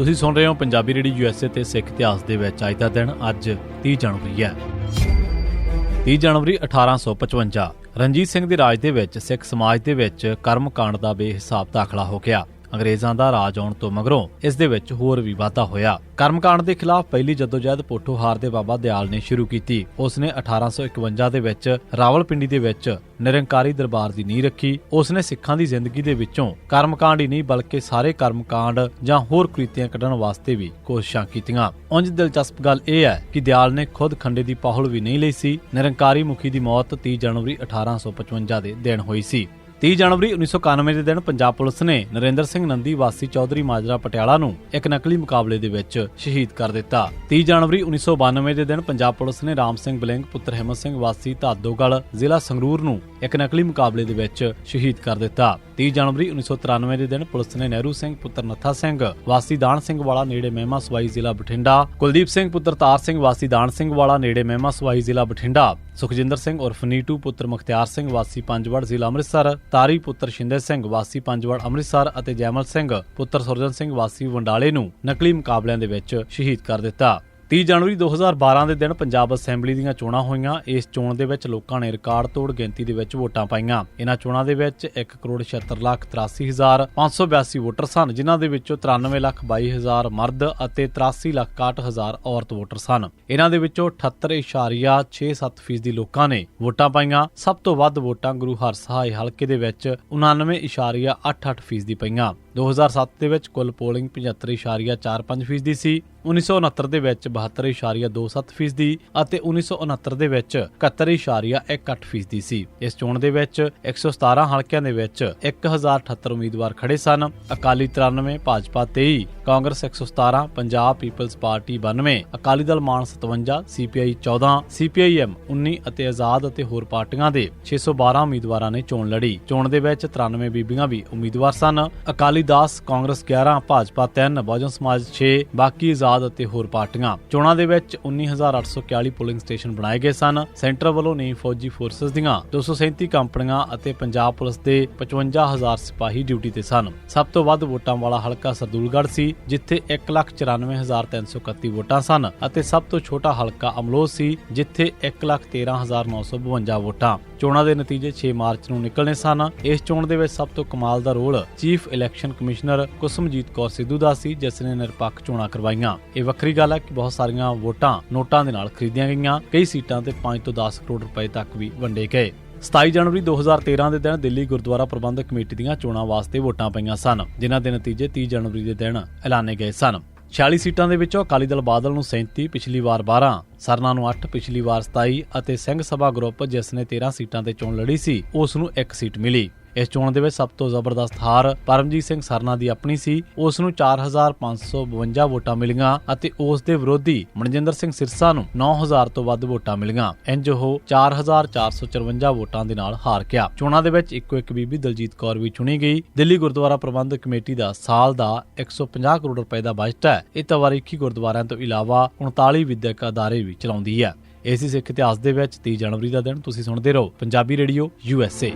ਤੁਸੀਂ ਸੁਣ ਰਹੇ ਹੋ ਪੰਜਾਬੀ ਰੇਡੀਓ ਯੂਐਸਏ ਤੇ ਸਿੱਖ ਇਤਿਹਾਸ ਦੇ ਵਿੱਚ ਅੱਜ ਦਾ ਦਿਨ, ਅੱਜ 30 ਜਨਵਰੀ ਹੈ। 30 ਜਨਵਰੀ 1855 ਰਣਜੀਤ ਸਿੰਘ ਦੇ ਰਾਜ ਦੇ ਵਿੱਚ, ਸਿੱਖ ਸਮਾਜ ਦੇ ਵਿੱਚ ਕਰਮਕਾਂਡ ਦਾ ਬੇਹਿਸਾਬ ਦਾਖਲਾ ਹੋ ਗਿਆ। ਅੰਗਰੇਜ਼ਾਂ ਦਾ ਰਾਜ ਆਉਣ ਤੋਂ ਮਗਰੋਂ ਇਸ ਦੇ ਵਿੱਚ ਹੋਰ ਵੀ ਵਾਧਾ ਹੋਇਆ। ਕਰਮਕਾਂਡ ਦੇ ਖਿਲਾਫ ਪਹਿਲੀ ਜਦੋਜਹਿਦ ਪੋਠੋਹਾਰ ਦੇ ਬਾਬਾ ਦਿਆਲ ਨੇ ਸ਼ੁਰੂ ਕੀਤੀ। ਉਸ ਨੇ 1851 ਦੇ ਵਿੱਚ ਰਾਵਲਪਿੰਡੀ ਦੇ ਵਿੱਚ ਨਿਰੰਕਾਰੀ ਦਰਬਾਰ ਦੀ ਨੀਂਹ ਰੱਖੀ। ਉਸ ਨੇ ਸਿੱਖਾਂ ਦੀ ਜ਼ਿੰਦਗੀ ਦੇ ਵਿੱਚੋਂ ਕਰਮਕਾਂਡ ਹੀ ਨਹੀਂ, ਬਲਕਿ ਸਾਰੇ ਕਰਮਕਾਂਡ ਜਾਂ ਹੋਰ ਕ੍ਰਿਤੀਆਂ ਕੱਢਣ ਵਾਸਤੇ ਵੀ ਕੋਸ਼ਿਸ਼ਾਂ ਕੀਤੀਆਂ। ਉਂਝ ਦਿਲਚਸਪ ਗੱਲ ਇਹ ਹੈ ਕਿ ਦਿਆਲ ਨੇ ਖੁਦ ਖੰਡੇ ਦੀ ਪਾਹੁਲ ਵੀ ਨਹੀਂ ਲਈ ਸੀ। ਨਿਰੰਕਾਰੀ ਮੁਖੀ ਦੀ ਮੌਤ 30 ਜਨਵਰੀ 1855 ਦੇ ਦਿਨ ਹੋਈ ਸੀ। 30 ਜਨਵਰੀ 1991 ਦੇ ਦਿਨ ਪੰਜਾਬ ਪੁਲਿਸ ਨੇ ਨਰਿੰਦਰ ਸਿੰਘ ਨੰਦੀ, ਵਾਸੀ ਚੌਧਰੀ ਮਾਜਰਾ ਪਟਿਆਲਾ ਨੂੰ ਇੱਕ ਨਕਲੀ ਮੁਕਾਬਲੇ ਦੇ ਵਿੱਚ ਸ਼ਹੀਦ ਕਰ ਦਿੱਤਾ। 30 ਜਨਵਰੀ 1992 ਦੇ ਦਿਨ ਪੰਜਾਬ ਪੁਲਿਸ ਨੇ ਰਾਮ ਸਿੰਘ ਬਲਿੰਗ, ਪੁੱਤਰ ਹਿੰਮਤ ਸਿੰਘ, ਵਾਸੀ ਧਾਦੋਗਲ ਜ਼ਿਲ੍ਹਾ ਸੰਗਰੂਰ ਨੂੰ ਇੱਕ ਨਕਲੀ ਮੁਕਾਬਲੇ ਦੇ ਵਿੱਚ ਸ਼ਹੀਦ ਕਰ ਦਿੱਤਾ। 30 ਜਨਵਰੀ 1993 ਦੇ ਦਿਨ ਪੁਲਿਸ ਨੇ ਨਹਿਰੂ ਸਿੰਘ, ਪੁੱਤਰ ਨੱਥਾ ਸਿੰਘ, ਵਾਸੀ ਦਾਨ ਸਿੰਘ ਵਾਲਾ, ਨੇੜੇ ਮਹਿਮਾ ਸਵਾਈ ਜ਼ਿਲ੍ਹਾ ਬਠਿੰਡਾ, ਕੁਲਦੀਪ ਸਿੰਘ, ਪੁੱਤਰ ਤਾਰ ਸਿੰਘ, ਵਾਸੀ ਦਾਨ ਸਿੰਘ ਵਾਲਾ, ਨੇੜੇ ਮਹਿਮਾ ਸਵਾਈ ਜ਼ਿਲ੍ਹਾ ਬਠਿੰਡਾ, ਸੁਖਜਿੰਦਰ ਸਿੰਘ ਉਰਫ ਨੀਟੂ, ਪੁੱਤਰ ਮੁਖਤਿਆਰ ਸਿੰਘ, ਵਾਸੀ ਪੰਜਵੜ ਜ਼ਿਲ੍ਹਾ ਅੰਮ੍ਰਿਤਸਰ, ਤਾਰੀ, ਪੁੱਤਰ ਸ਼ਿੰਦੇ ਸਿੰਘ, ਵਾਸੀ ਪੰਜਵੜ ਅੰਮ੍ਰਿਤਸਰ ਅਤੇ ਜੈਮਲ ਸਿੰਘ, ਪੁੱਤਰ ਸੁਰਜਨ ਸਿੰਘ, ਵਾਸੀ ਵੰਡਾਲੇ ਨੂੰ ਨਕਲੀ ਮੁਕਾਬਲਿਆਂ ਦੇ ਵਿੱਚ ਸ਼ਹੀਦ ਕਰ ਦਿੱਤਾ। 30 ਜਨਵਰੀ 2012 ਦੇ ਦਿਨ ਪੰਜਾਬ ਅਸੈਂਬਲੀ ਦੀਆਂ ਚੋਣਾਂ ਹੋਈਆਂ। ਇਸ ਚੋਣ ਦੇ ਵਿੱਚ ਲੋਕਾਂ ਨੇ ਰਿਕਾਰਡ ਤੋੜ ਗਿਣਤੀ ਦੇ ਵਿੱਚ ਵੋਟਾਂ ਪਾਈਆਂ। ਇਹਨਾਂ ਚੋਣਾਂ ਦੇ ਵਿੱਚ 1 ਕਰੋੜ 76 ਲੱਖ 83 ਹਜ਼ਾਰ 582 ਵੋਟਰ ਸਨ, ਜਿਨ੍ਹਾਂ ਦੇ ਵਿੱਚੋਂ 93 ਲੱਖ 22 ਹਜ਼ਾਰ ਮਰਦ ਅਤੇ 83 ਲੱਖ 61 ਹਜ਼ਾਰ ਔਰਤ ਵੋਟਰ ਸਨ। ਇਹਨਾਂ ਦੇ ਵਿੱਚੋਂ 78.67% ਫੀਸਦੀ ਲੋਕਾਂ ਨੇ ਵੋਟਾਂ ਪਾਈਆਂ। ਸਭ ਤੋਂ ਵੱਧ ਵੋਟਾਂ ਗੁਰੂ ਹਰਸਹਾਏ ਹਲਕੇ ਦੇ ਵਿੱਚ 99.88% ਫੀਸਦੀ ਪਈਆਂ। 2007 ਦੇ ਵਿੱਚ ਕੁੱਲ ਪੋਲਿੰਗ 75.45% ਫੀਸਦੀ ਸੀ। 1969 ਦੇ ਵਿੱਚ 72.27% ਫੀਸਦੀ ਅਤੇ 1969 ਦੇ ਵਿੱਚ 71.18% ਫੀਸਦੀ ਸੀ। ਇਸ ਚੋਣ ਦੇ ਵਿੱਚ 117 ਹਲਕਿਆਂ ਦੇ ਵਿੱਚ 1078 ਉਮੀਦਵਾਰ ਖੜੇ ਸਨ। Akali 93 Bhajpa 23 Congress 117 Punjab people's party 92 Akali Dal Mann 57 CPI 14 CPIM 19 ਅਤੇ ਆਜ਼ਾਦ ਅਤੇ ਹੋਰ ਪਾਰਟੀਆਂ ਦੇ 612 ਉਮੀਦਵਾਰਾਂ ਨੇ ਚੋਣ ਲੜੀ। ਚੋਣ ਦੇ ਵਿੱਚ 93 ਬੀਬੀਆਂ ਵੀ ਉਮੀਦਵਾਰ ਸਨ। ਅਕਾਲੀ ਦਾਸ ਕਾਂਗਰਸ 11 ਭਾਜਪਾ 3 ਬਹੁਜਨ ਸਮਾਜ 6 ਬਾਕੀ ਆਜ਼ਾਦ ਅਤੇ ਹੋਰ ਪਾਰਟੀਆਂ। ਚੋਣਾਂ ਦੇ ਵਿੱਚ 19841 ਪੋਲਿੰਗ ਸਟੇਸ਼ਨ ਬਣਾਏ ਗਏ ਸਨ। ਸੈਂਟਰ ਵੱਲੋਂ ਨੀਮ ਫੌਜੀ ਫੋਰਸਸ ਦੀਆਂ 237 ਕੰਪਨੀਆਂ ਅਤੇ ਪੰਜਾਬ ਪੁਲਿਸ ਦੇ 55000 ਸਿਪਾਹੀ ਡਿਊਟੀ ਤੇ ਸਨ। ਸਭ ਤੋਂ ਵੱਧ ਵੋਟਾਂ ਵਾਲਾ ਹਲਕਾ ਸਰਦੂਲਗੜ੍ਹ ਸੀ, ਜਿੱਥੇ 194331 ਵੋਟਾਂ ਸਨ ਅਤੇ ਸਭ ਤੋਂ ਛੋਟਾ ਹਲਕਾ ਅਮਲੋਹ ਸੀ, ਜਿੱਥੇ 113952 ਵੋਟਾਂ। ਚੋਣਾਂ ਦੇ ਨਤੀਜੇ 6 ਮਾਰਚ ਨੂੰ ਨਿਕਲਣੇ ਸਨ। ਇਸ ਚੋਣ ਦੇ ਵਿੱਚ ਸਭ ਤੋਂ ਕਮਾਲ ਦਾ role chief election commissioner Kusamjit Kaur Sidhu ਦਾ ਸੀ, ਜਿਸ ਨੇ ਨਿਰਪੱਖ ਚੋਣਾਂ ਕਰਵਾਈਆਂ। ਇਹ ਵੱਖਰੀ ਗੱਲ ਹੈ ਕਿ ਬਹੁਤ ਸਾਰੀਆਂ ਵੋਟਾਂ ਨੋਟਾਂ ਦੇ ਨਾਲ ਖਰੀਦੀਆਂ ਗਈਆਂ। ਕਈ ਸੀਟਾਂ ਤੇ 5 ਤੋਂ 10 ਕਰੋੜ ਰੁਪਏ ਤੱਕ ਵੀ ਵੰਡੇ ਗਏ। 27 ਜਨਵਰੀ 2013 ਦੇ ਦਿਨ ਦਿੱਲੀ ਗੁਰਦੁਆਰਾ ਪ੍ਰਬੰਧਕ ਕਮੇਟੀ ਦੀਆਂ ਚੋਣਾਂ ਵਾਸਤੇ ਵੋਟਾਂ ਪਈਆਂ ਸਨ, ਜਿਨ੍ਹਾਂ ਦੇ ਨਤੀਜੇ 30 ਜਨਵਰੀ ਦੇ ਦਿਨ ਐਲਾਨੇ ਗਏ ਸਨ। 46 ਸੀਟਾਂ ਦੇ ਵਿੱਚੋਂ ਅਕਾਲੀ ਦਲ ਬਾਦਲ ਨੂੰ 37 ਪਿਛਲੀ ਵਾਰ 12 ਸਰਨਾ ਨੂੰ 8 ਪਿਛਲੀ ਵਾਰ 27 ਅਤੇ ਸਿੰਘ ਸਭਾ ਗਰੁੱਪ ਜਿਸ ਨੇ 13 ਸੀਟਾਂ ਤੇ ਚੋਣ ਲੜੀ ਸੀ, ਉਸ ਨੂੰ ਇੱਕ ਸੀਟ ਮਿਲੀ। ਇਸ ਚੋਣ ਦੇ ਵਿੱਚ ਸਭ ਤੋਂ ਜ਼ਬਰਦਸਤ ਹਾਰ ਪਰਮਜੀਤ ਸਿੰਘ ਸਰਨਾ ਦੀ ਆਪਣੀ ਸੀ। ਉਸ ਨੂੰ 4552 ਵੋਟਾਂ ਮਿਲੀਆਂ ਅਤੇ ਉਸ ਦੇ ਵਿਰੋਧੀ ਮਨਜਿੰਦਰ ਸਿੰਘ ਸਿਰਸਾ ਨੂੰ 9000 ਤੋਂ ਵੱਧ ਵੋਟਾਂ ਮਿਲੀਆਂ। ਇੰਜ ਉਹ 4454 ਵੋਟਾਂ ਦੇ ਨਾਲ ਹਾਰ ਗਿਆ। ਚੋਣਾਂ ਦੇ ਵਿੱਚ ਇੱਕੋ ਇੱਕ ਬੀਬੀ ਦਲਜੀਤ ਕੌਰ ਵੀ ਚੁਣੀ ਗਈ। ਦਿੱਲੀ ਗੁਰਦੁਆਰਾ ਪ੍ਰਬੰਧਕ ਕਮੇਟੀ ਦਾ ਸਾਲ ਦਾ 150 ਕਰੋੜ ਰੁਪਏ ਦਾ ਬਜਟ ਹੈ। ਇਹ ਤਵਾਰੀਖੀ ਗੁਰਦੁਆਰਿਆਂ ਤੋਂ ਇਲਾਵਾ 39 ਵਿਦਿਅਕ ਅਦਾਰੇ ਵੀ ਚਲਾਉਂਦੀ ਹੈ। ਇਸੇ ਸਿੱਖ ਇਤਿਹਾਸ ਦੇ ਵਿੱਚ 30 ਜਨਵਰੀ ਦਾ ਦਿਨ ਤੁਸੀਂ ਸੁਣਦੇ ਰਹੋ। Punjabi radio USA